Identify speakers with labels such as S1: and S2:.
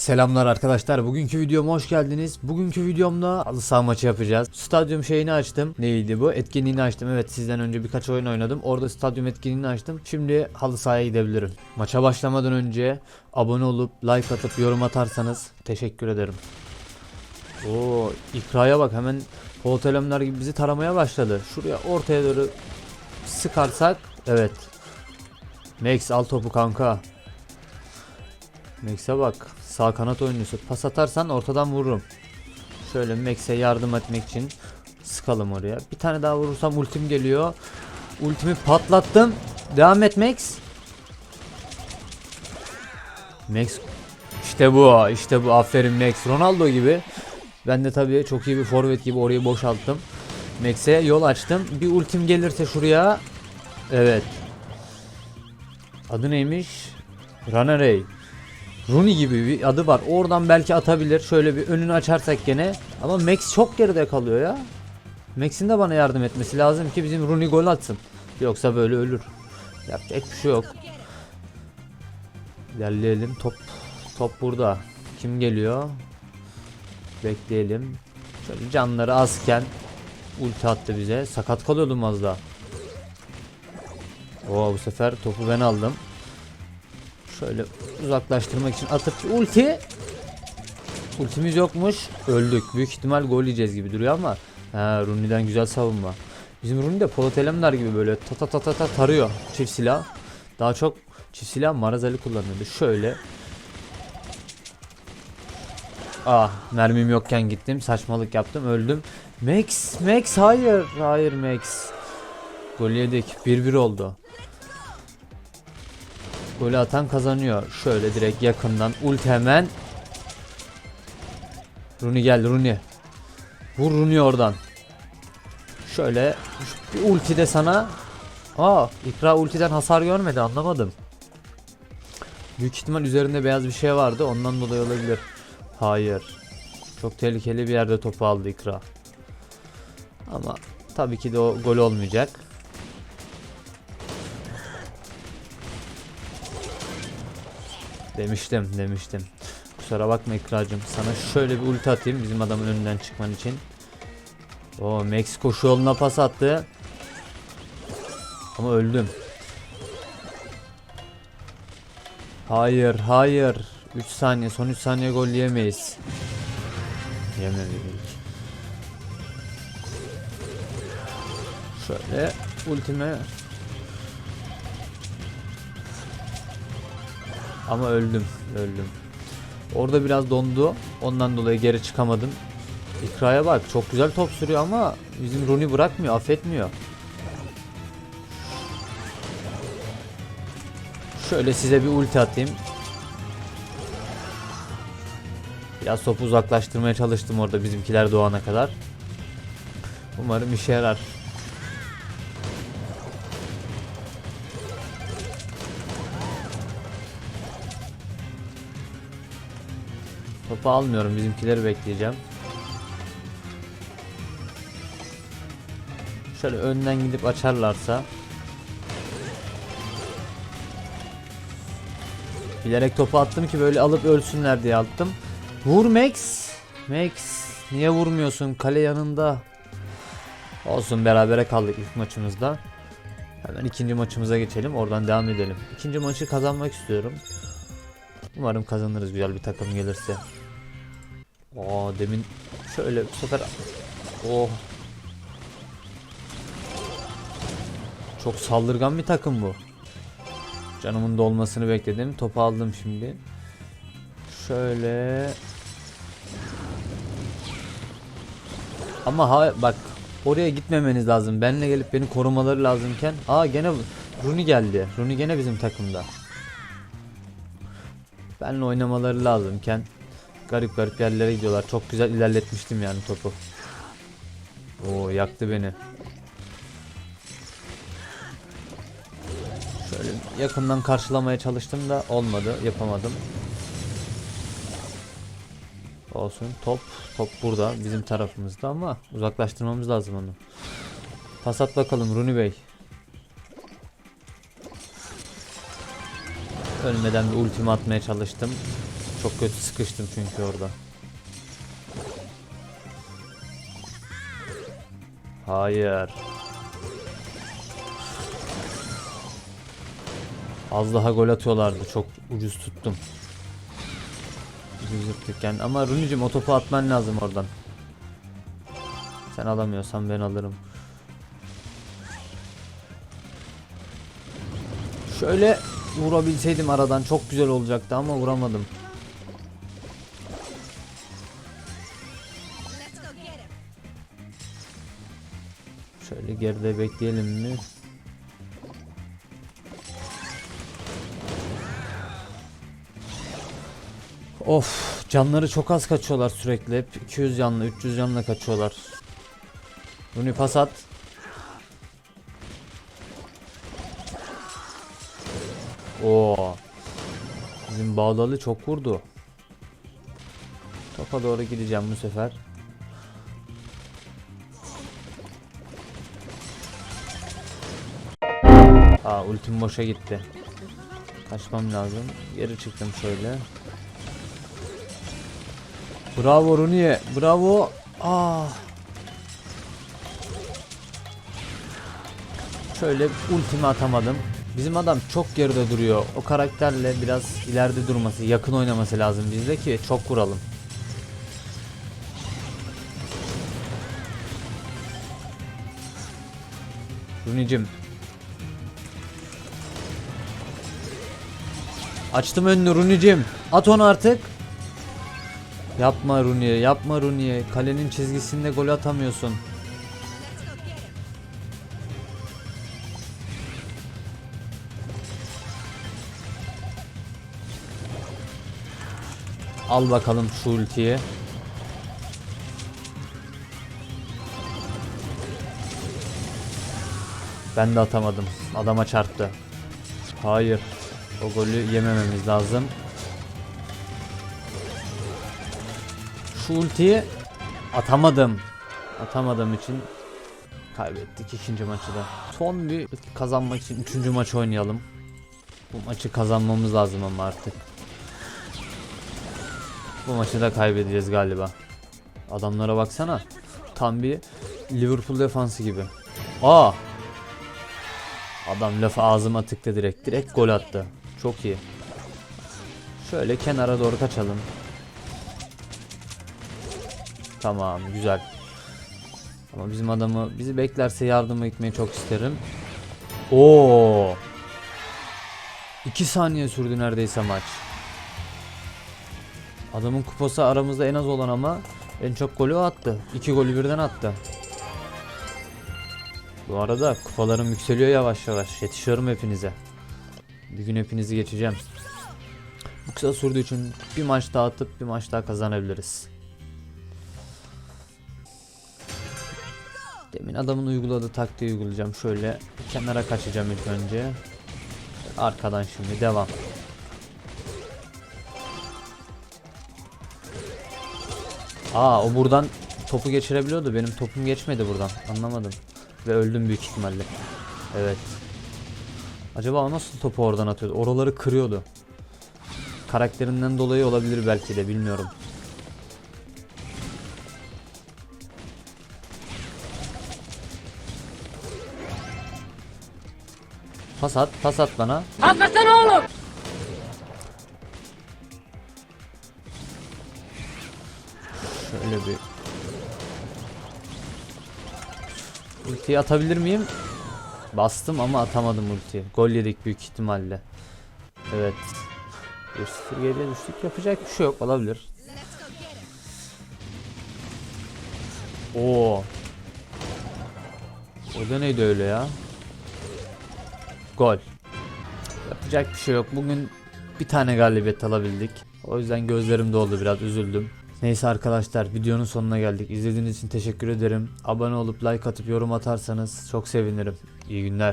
S1: Selamlar arkadaşlar. Bugünkü videoma hoş geldiniz. Bugünkü videomda halı saha maçı yapacağız. Stadyum şeyini açtım. Neydi bu? Etkinliğini açtım. Evet sizden önce birkaç oyun oynadım. Orada stadyum etkinliğini açtım. Şimdi halı sahaya gidebilirim. Maça başlamadan önce abone olup like atıp yorum atarsanız teşekkür ederim. Oo, ikraya bak hemen Polat gibi bizi taramaya başladı. Şuraya ortaya doğru sıkarsak evet. Max al topu kanka. Max'e bak. Sağ kanat oyuncusu. Pas atarsan ortadan vururum. Şöyle Max'e yardım etmek için sıkalım oraya. Bir tane daha vurursam ultim geliyor. Ultimi patlattım. Devam et Max. Max işte bu. işte bu. Aferin Max. Ronaldo gibi. Ben de tabii çok iyi bir forvet gibi orayı boşalttım. Max'e yol açtım. Bir ultim gelirse şuraya. Evet. Adı neymiş? Runaway. Rooney gibi bir adı var. Oradan belki atabilir. Şöyle bir önünü açarsak gene. Ama Max çok geride kalıyor ya. Max'in de bana yardım etmesi lazım ki bizim Rooney gol atsın. Yoksa böyle ölür. Yapacak bir şey yok. İlerleyelim. Top top burada. Kim geliyor? Bekleyelim. Şöyle canları azken ulti attı bize. Sakat kalıyordum az daha. Oo bu sefer topu ben aldım. Şöyle uzaklaştırmak için atıp ulti. Ultimiz yokmuş. Öldük. Büyük ihtimal gol yiyeceğiz gibi duruyor ama. Ha Rooney'den güzel savunma. Bizim Rooney de Polat Alemdar gibi böyle ta ta ta ta ta tarıyor çift silah. Daha çok çift silah Marazali kullanıyordu. Şöyle. Ah mermim yokken gittim. Saçmalık yaptım. Öldüm. Max Max hayır. Hayır Max. Gol yedik. 1-1 oldu. Golü atan kazanıyor. Şöyle direkt yakından ulti hemen. Rooney gel Rooney. Vur Rooney oradan. Şöyle bir ulti de sana. Aa ikra ultiden hasar görmedi anlamadım. Büyük ihtimal üzerinde beyaz bir şey vardı ondan dolayı olabilir. Hayır. Çok tehlikeli bir yerde topu aldı ikra. Ama tabii ki de o gol olmayacak. Demiştim demiştim. Kusura bakma ikracım. Sana şöyle bir ulti atayım bizim adamın önünden çıkman için. O Max koşu yoluna pas attı. Ama öldüm. Hayır hayır. 3 saniye son 3 saniye gol yemeyiz. Yememedik. Şöyle ultime Ama öldüm, öldüm. Orada biraz dondu. Ondan dolayı geri çıkamadım. İkraya bak çok güzel top sürüyor ama bizim Rooney bırakmıyor, affetmiyor. Şöyle size bir ulti atayım. Biraz topu uzaklaştırmaya çalıştım orada bizimkiler doğana kadar. Umarım işe yarar. Topu almıyorum. Bizimkileri bekleyeceğim. Şöyle önden gidip açarlarsa. Bilerek topu attım ki böyle alıp ölsünler diye attım. Vur Max. Max. Niye vurmuyorsun? Kale yanında. Olsun berabere kaldık ilk maçımızda. Hemen ikinci maçımıza geçelim. Oradan devam edelim. İkinci maçı kazanmak istiyorum. Umarım kazanırız güzel bir takım gelirse. Aa demin şöyle bu sefer oh çok saldırgan bir takım bu. Canımın dolmasını bekledim. Topu aldım şimdi. Şöyle ama ha bak oraya gitmemeniz lazım. Benle gelip beni korumaları lazımken. Aa gene Rooney geldi. Rooney gene bizim takımda. Benle oynamaları lazımken garip garip yerlere gidiyorlar. Çok güzel ilerletmiştim yani topu. Oo yaktı beni. Şöyle yakından karşılamaya çalıştım da olmadı. Yapamadım. Olsun. Top top burada bizim tarafımızda ama uzaklaştırmamız lazım onu. Pas at bakalım Rooney Bey. Ölmeden bir ultimi atmaya çalıştım. Çok kötü sıkıştım çünkü orada. Hayır. Az daha gol atıyorlardı. Çok ucuz tuttum. Ucuz yani. Ama Runicim o topu atman lazım oradan. Sen alamıyorsan ben alırım. Şöyle vurabilseydim aradan çok güzel olacaktı ama vuramadım. Geride bekleyelim mi? Of canları çok az kaçıyorlar sürekli hep 200 canlı 300 canla kaçıyorlar. Bunu pas at. Oo. Bizim Bağdalı çok vurdu. Topa doğru gideceğim bu sefer. Aa ultim boşa gitti. Kaçmam lazım. Geri çıktım şöyle. Bravo Runiye. Bravo. Aa. Şöyle ultimi atamadım. Bizim adam çok geride duruyor. O karakterle biraz ileride durması, yakın oynaması lazım bizde ki çok vuralım. Runicim Açtım önünü Runicim. At onu artık. Yapma Runiye, yapma Runiye. Kalenin çizgisinde gol atamıyorsun. Al bakalım şu ultiyi. Ben de atamadım. Adama çarptı. Hayır. O golü yemememiz lazım. Şu ultiyi atamadım. Atamadığım için kaybettik ikinci maçı da. Son bir kazanmak için üçüncü maç oynayalım. Bu maçı kazanmamız lazım ama artık. Bu maçı da kaybedeceğiz galiba. Adamlara baksana. Tam bir Liverpool defansı gibi. Aa! Adam lafı ağzıma tıktı direkt. Direkt gol attı. Çok iyi. Şöyle kenara doğru kaçalım. Tamam güzel. Ama bizim adamı bizi beklerse yardıma gitmeyi çok isterim. Oo. 2 saniye sürdü neredeyse maç. Adamın kupası aramızda en az olan ama en çok golü attı. 2 golü birden attı. Bu arada kupalarım yükseliyor yavaş yavaş. Yetişiyorum hepinize. Bir gün hepinizi geçeceğim. Bu kısa sürdüğü için bir maç daha atıp bir maç daha kazanabiliriz. Demin adamın uyguladığı taktiği uygulayacağım. Şöyle kenara kaçacağım ilk önce. Arkadan şimdi devam. Aa o buradan topu geçirebiliyordu. Benim topum geçmedi buradan. Anlamadım. Ve öldüm büyük ihtimalle. Evet. Acaba o nasıl topu oradan atıyordu? Oraları kırıyordu. Karakterinden dolayı olabilir belki de bilmiyorum. Pas at, pas at bana.
S2: Hakikaten oğlum.
S1: Şöyle bir Ultiyi atabilir miyim? Bastım ama atamadım ultiyi. Gol yedik büyük ihtimalle. Evet. 1-0 geriye düştük. Yapacak bir şey yok. Olabilir. Oo. O da neydi öyle ya? Gol. Yapacak bir şey yok. Bugün bir tane galibiyet alabildik. O yüzden gözlerim doldu biraz üzüldüm. Neyse arkadaşlar videonun sonuna geldik. İzlediğiniz için teşekkür ederim. Abone olup like atıp yorum atarsanız çok sevinirim. İyi günler.